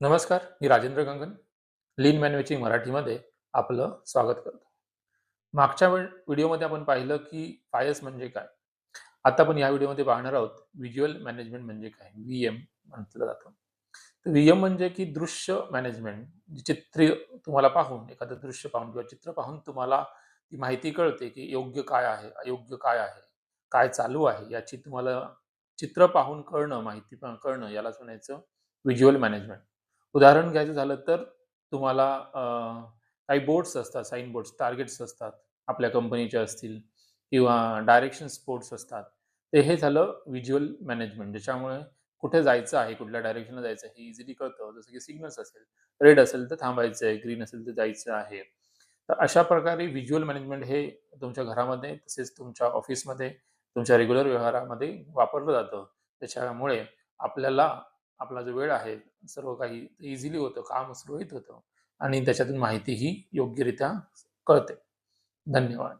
नमस्कार मी राजेंद्र गंगन लीन मॅनवेची मराठीमध्ये आपलं स्वागत करतो. मागच्या वेळ व्हिडिओमध्ये आपण पाहिलं की फायस म्हणजे काय? आता आपण या व्हिडिओमध्ये पाहणार आहोत व्हिज्युअल मॅनेजमेंट म्हणजे काय? व्ही एम म्हटलं जातं. तर व्ही एम म्हणजे की दृश्य मॅनेजमेंट चित्र तुम्हाला पाहून एखादं दृश्य पाहून किंवा चित्र पाहून तुम्हाला ती माहिती कळते की योग्य काय आहे अयोग्य काय आहे काय चालू आहे याची तुम्हाला चित्र पाहून कळणं माहिती कळणं यालाच म्हणायचं व्हिज्युअल मॅनेजमेंट. उदाहरण घ्यायचं झालं तर तुम्हाला काही बोर्ड्स असतात साईन बोर्ड्स टार्गेट्स असतात आपल्या कंपनीच्या असतील किंवा डायरेक्शन स्पोर्ट्स असतात. ते हे झालं व्हिज्युअल मॅनेजमेंट ज्याच्यामुळे कुठे जायचं आहे कुठल्या डायरेक्शनला जायचं आहे हे इझिली कळतं. जसं की सिग्नल्स असेल रेड असेल तर थांबायचं आहे ग्रीन असेल तर जायचं आहे. तर अशा प्रकारे व्हिज्युअल मॅनेजमेंट हे तुमच्या घरामध्ये तसेच तुमच्या ऑफिसमध्ये तुमच्या रेग्युलर व्यवहारामध्ये वापरलं जातं. त्याच्यामुळे आपल्याला आपला जो वेळ आहे सर्व काही इझिली होतं काम सुरळीत होतं आणि त्याच्यातून माहितीही योग्यरित्या कळते. धन्यवाद.